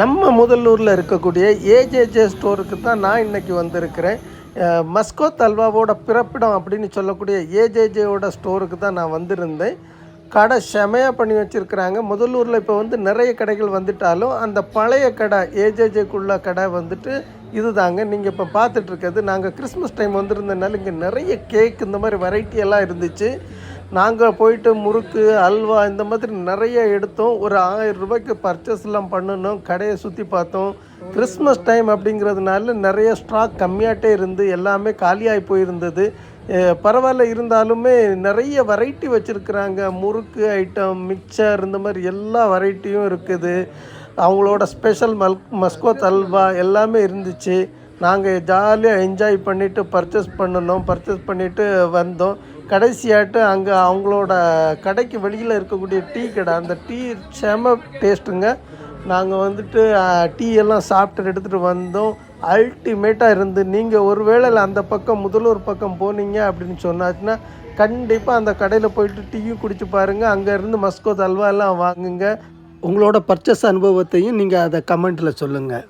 நம்ம முதல்லூரில் இருக்கக்கூடிய ஏஜேஜே ஸ்டோருக்கு தான் நான் இன்னைக்கு வந்திருக்கிறேன். மஸ்கோ தல்வாவோட பிறப்பிடம் அப்படின்னு சொல்லக்கூடிய ஏஜேஜேவோட ஸ்டோருக்கு தான் நான் வந்திருந்தேன். கடை செமையாக பண்ணி வச்சுருக்கிறாங்க. முதலூரில் இப்போ வந்து நிறைய கடைகள் வந்துட்டாலும் அந்த பழைய கடை ஏஜேஜேக்குள்ள கடை வந்துட்டு இதுதாங்க. நீங்கள் இப்போ பார்த்துட்ருக்கிறது நாங்கள் கிறிஸ்மஸ் டைம் வந்திருந்தனால இங்கே நிறைய கேக் இந்த மாதிரி வெரைட்டி எல்லாம் இருந்துச்சு. நாங்கள் போயிட்டு முறுக்கு அல்வா இந்த மாதிரி நிறைய எடுத்தோம். ஒரு ஆயிரம் ரூபாய்க்கு பர்ச்சேஸ்லாம் பண்ணணும். கடையை சுற்றி பார்த்தோம். கிறிஸ்மஸ் டைம் அப்படிங்கிறதுனால நிறைய ஸ்டாக் கம்மியாகிட்டே இருந்து எல்லாமே காலியாகி போயிருந்தது. பரவாயில்ல இருந்தாலுமே நிறைய வெரைட்டி வச்சுருக்குறாங்க. முறுக்கு ஐட்டம் மிக்சர் இந்த மாதிரி எல்லா வெரைட்டியும் இருக்குது. அவங்களோட ஸ்பெஷல் மல் மஸ்கோத் அல்வா எல்லாமே இருந்துச்சு. நாங்கள் ஜாலியாக என்ஜாய் பண்ணிவிட்டு பர்ச்சேஸ் பண்ணணும் பர்ச்சேஸ் பண்ணிவிட்டு வந்தோம். கடைசியாட்டு அங்கே அவங்களோட கடைக்கு வெளியில் இருக்கக்கூடிய டீ கடை அந்த டீ செம டேஸ்ட்டுங்க நாங்கள் வந்துட்டு டீ எல்லாம் சாப்பிட்டு எடுத்துகிட்டு வந்தோம். அல்டிமேட்டாக இருந்து நீங்கள் ஒரு வேளையில் அந்த பக்கம் முதலூர் பக்கம் போனீங்க அப்படின்னு சொன்னாச்சுன்னா கண்டிப்பாக அந்த கடையில் போயிட்டு டீயும் குடிச்சு பாருங்கள் அங்கேருந்து மஸ்கோ தல்வா எல்லாம் வாங்குங்க. உங்களோட பர்ச்சேஸ் அனுபவத்தையும் நீங்கள் அதை கமெண்ட்டில் சொல்லுங்கள்